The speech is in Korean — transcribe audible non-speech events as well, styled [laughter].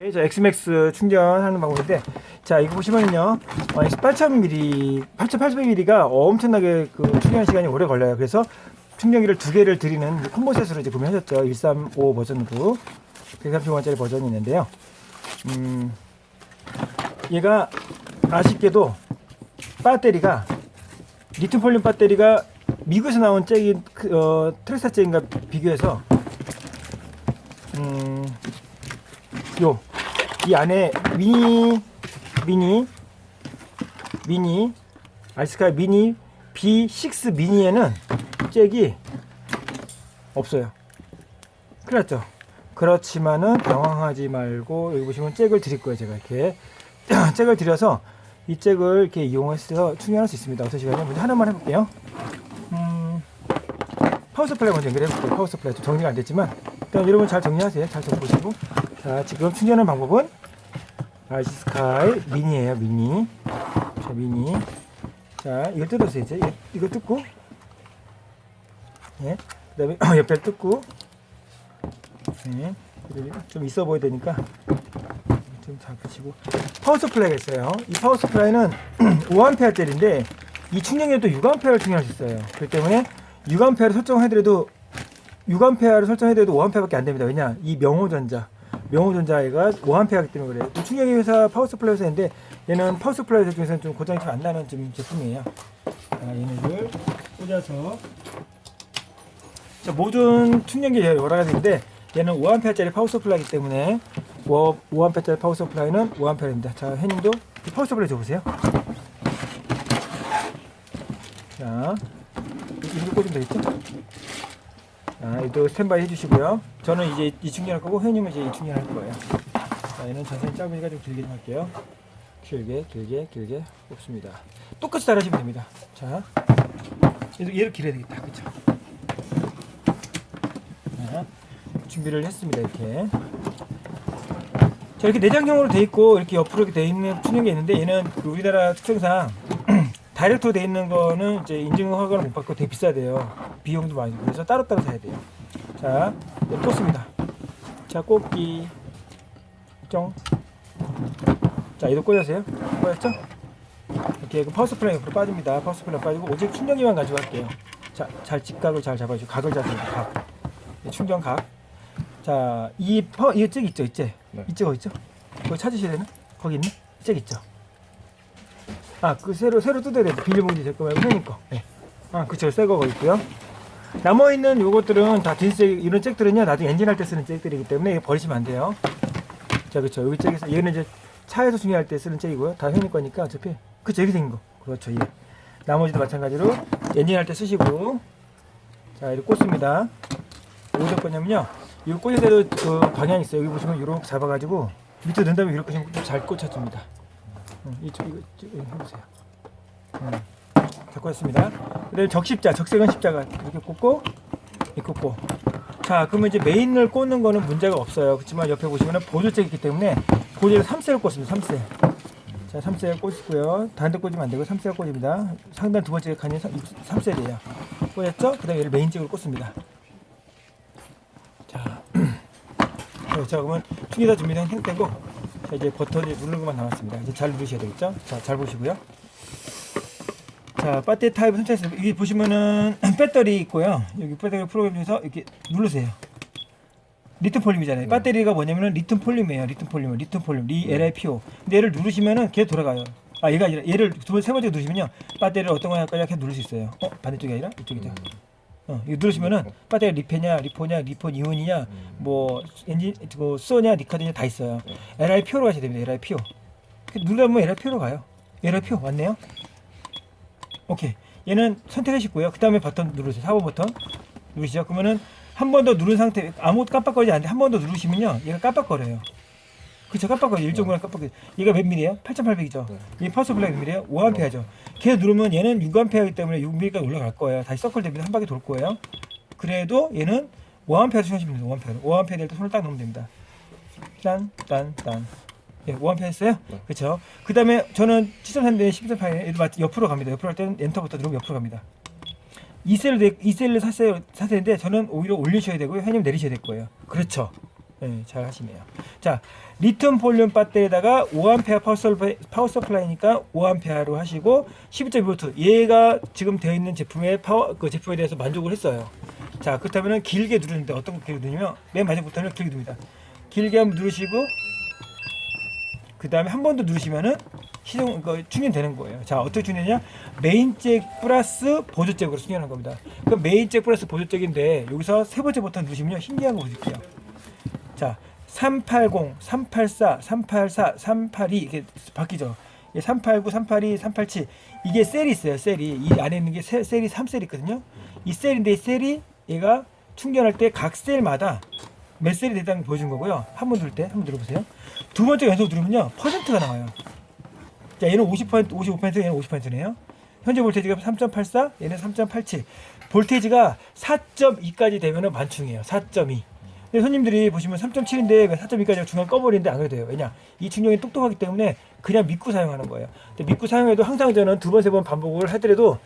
네, 자, 엑스맥스 충전하는 방법인데, 자, 이거 보시면은요, 어, 8000mAh, 8800mAh가 엄청나게 그 충전 시간이 오래 걸려요. 그래서 충전기를 두 개를 드리는 콤보 셋으로 이제 구매하셨죠. 135 버전으로. 130원짜리 버전이 있는데요. 음, 얘가 아쉽게도 배터리가 리튬 폴륨 배터리가 미국에서 나온 잭인 그, 어, 트레사 잭인가 비교해서 음, 요 이 안에 미니 미니 미니 알스카 미니 B6 미니에는 잭이 없어요. 났죠. 그렇지만은 당황하지 말고 여기 보시면 잭을 드릴 거예요. 제가 이렇게 [clears throat] 잭을 드려서 이 잭을 이렇게 이용해서 충전할 수 있습니다. 어떤 시간에 먼저 하나만 해볼게요. 음, 파워 서플라이 먼저 연결해 볼게요. 파워 서플라이 좀 정리가 안 됐지만 일단 여러분 잘 정리하세요. 잘 적어보시고 자 지금 충전하는 방법은 아이스카이 미니예요. 미니 자 미니 자 이걸 뜯어서 이제 이거, 이거 뜯고 예 그다음에 [clears throat] 옆에 뜯고 예 좀 있어 보여야 되니까 좀 잡으시고 파워 서플라이가 있어요. 이 파워 서플라이는 [clears throat] 5A짜리인데 이 충전기도 6A를 충전할 수 있어요. 그렇기 때문에 6A를 설정해드려도 6A를 설정해드려도 5A밖에 안 됩니다. 왜냐? 이 명호전자 명호전자가 5A이기 때문에 그래요. 이 충전기 회사 파워 서플라이 회사인데 얘는 파워 서플라이 회사 중에서는 좀 고장이 좀 안 나는 좀 제품이에요. 자, 얘네를 꽂아서 자, 모든 충전기 여러 가지 있는데 얘는 5A짜리 파워 서플라이기 때문에 5, 5A짜리 파워 서플라이는 5A입니다. 자, 해님도 이 파워 서플라이 줘보세요. 자, 이렇게 꽂으면 되겠죠? 자, 이도 스탠바이 해주시고요. 저는 이제 이 충전 할 거고, 회님은 이제 이 충전 할 거예요. 자, 얘는 자세히 짧으니까 좀 길게 좀 할게요. 길게, 길게, 길게 뽑습니다. 똑같이 따라하시면 됩니다. 자, 얘도 얘를 길어야 되겠다. 그쵸? 자, 준비를 했습니다. 이렇게. 자, 이렇게 내장형으로 돼 있고 이렇게 옆으로 이렇게 돼 있는 충전기 있는데 얘는 그 우리나라 특성상 [clears throat] 다이렉트로 돼 있는 거는 이제 인증 허가를 못 받고 되게 비싸대요. 비용도 많이 들고 그래서 따로따로 사야 돼요. 자, 네, 꽂습니다. 자, 꽂기. 정. 자, 얘도 꽂으세요. 꽂았죠? 이렇게 그 파워 서플라이 옆으로 빠집니다. 파워 서플라이 빠지고 오직 충전기만 가지고 갈게요. 자, 잘 직각을 잘 잡아주고 각을 잡아주고 각. 네, 충전 각. 자, 이 퍼, 이잭 있죠, 이잭. 네. 어디 있죠? 그거 찾으셔야 되나? 거기 있네? 이잭 있죠? 아, 그 새로 새로 뜯어야 돼. 비닐봉지 제거 말고 형님 거. 네. 아, 그쵸, 새 거가 있고요. 남아 있는 요것들은 다 딘색 이런 잭들은요, 나중에 엔진 할 때 쓰는 잭들이기 때문에 버리시면 안 돼요. 자, 그쵸. 여기 잭에서 얘는 이제 차에서 중요할 때 쓰는 잭이고요. 다 형님 거니까 어차피 그쵸, 여기 생긴 거. 그렇죠, 예. 나머지도 마찬가지로 엔진 할 때 쓰시고 자, 이렇게 꽂습니다. 어디다 꽂냐면요. 이 꽂을 때도 그 방향이 있어요. 여기 보시면 이렇게 잡아가지고 밑으로 넣은 다음에 이렇게 좀 잘 꽂혀줍니다. 음, 이쪽 이거 이거 해보세요. 음, 잘 꽂았습니다. 그다음에 적십자, 적색은 십자가 이렇게 꽂고 이렇게 꽂고. 자, 그러면 이제 메인을 꽂는 거는 문제가 없어요. 그렇지만 옆에 보시면은 보조잭이 있기 때문에 보조를 3셀을 꽂습니다. 3셀. 자, 3셀 꽂고요. 다른 데 꽂으면 안 되고 3셀 꽂습니다. 상단 두 번째 칸이 3셀이에요. 꽂았죠? 그다음에 얘를 메인잭으로 꽂습니다. 자, [clears throat] 네, 자 그러면 충기다 준비된 형태고 자, 이제 버튼을 누르는 것만 남았습니다. 이제 잘 누르셔야 되겠죠? 자, 잘 보시고요. 자, 배터리 타입 선택했습니다. 여기 보시면은 [clears throat] 배터리 있고요. 여기 배터리 프로그램 중에서 이렇게 누르세요. 리튬 폴륨이잖아요. 네. 배터리가 뭐냐면은 리튬 폴륨이에요. 리튬 폴륨, 리튬 폴륨, 리 LiPO. 근데 얘를 누르시면은 걔 돌아가요. 아, 얘가 아니라 얘를 두 번, 세 번째 누르시면요. 배터리를 어떤 거 할까요? 이렇게 누를 수 있어요. 어, 반대쪽이 아니라 이쪽이죠. 어, 이거 누르시면은 배터리 리페냐, 리포냐, 리폰 이온이냐, 뭐 엔진 그 수소냐, 니카드냐 다 있어요. LiPO로 가셔야 됩니다. LiPO. 그 누르면 LiPO로 가요. LiPO 맞네요. 오케이. 얘는 선택하시고요. 그 다음에 버튼 누르세요. 4번 버튼 누르시죠. 그러면은 한 번 더 누른 상태 아무것도 깜빡거리지 않는데 한 번 더 누르시면요. 얘가 깜빡거려요. 그쵸 깜빡거려 일정 구간 깜빡거려 얘가 몇 미리예요? 8800이죠 네. 이 파워서 블랙 몇 미리예요? 5A죠 걔 누르면 얘는 6A이기 때문에 6mm까지 올라갈 거예요 다시 서클 됩니다 한 바퀴 돌 거예요 그래도 얘는 5A 충전하시면 됩니다 5A 5A 될때 손을 딱 넣으면 됩니다 딴딴딴 예, 5A 했어요? 네. 그쵸 그 다음에 저는 7.3대 12.8 옆으로 갑니다 옆으로 할 때는 엔터부터 누르면 옆으로 갑니다 2셀을 2셀을 샀어요 샀는데 저는 오히려 올리셔야 되고요 회님 내리셔야 될 거예요 그렇죠 네, 잘 하시네요. 자, 리튬 볼륨 배터리에다가 5A 파워, 서플라이, 파워 서플라이니까 5A로 하시고 12.2V 얘가 지금 되어 있는 제품의 파워 그 제품에 대해서 만족을 했어요. 자, 그렇다면은 길게 누르는데 어떤 거 길게 누르냐면 맨 마지막부터는 길게 누릅니다. 길게 한번 누르시고 그 다음에 한 번 더 누르시면은 시동 그 충전되는 거예요. 자 어떻게 충전이냐? 메인잭 플러스 보조잭으로 충전하는 겁니다. 그 메인잭 플러스 보조잭인데 여기서 세 번째 버튼 누르시면요 신기한 거 보실게요. 자 380, 384, 384, 382 이렇게 바뀌죠. 389, 382, 387 이게 셀이 있어요. 셀이 이 안에 있는 게 세, 셀이 3셀 있거든요. 이 셀인데 이 셀이 얘가 충전할 때 각 셀마다 몇 셀이 됐다는 걸 보여준 거고요. 한 번 누를 때 한번 눌러보세요. 두 번째 연속 누르면요 퍼센트가 나와요. 자 얘는 50% 55% 얘는 50%네요. 현재 볼테이지가 3.84 얘는 3.87 볼테이지가 4.2까지 되면은 만충이에요. 4.2 근데 손님들이 보시면 3.7인데 4.2까지 중간 꺼버리는데 안 그래도 돼요. 왜냐? 이 충격이 똑똑하기 때문에 그냥 믿고 사용하는 거예요. 근데 믿고 사용해도 항상 저는 두 번, 세 번 반복을 하더라도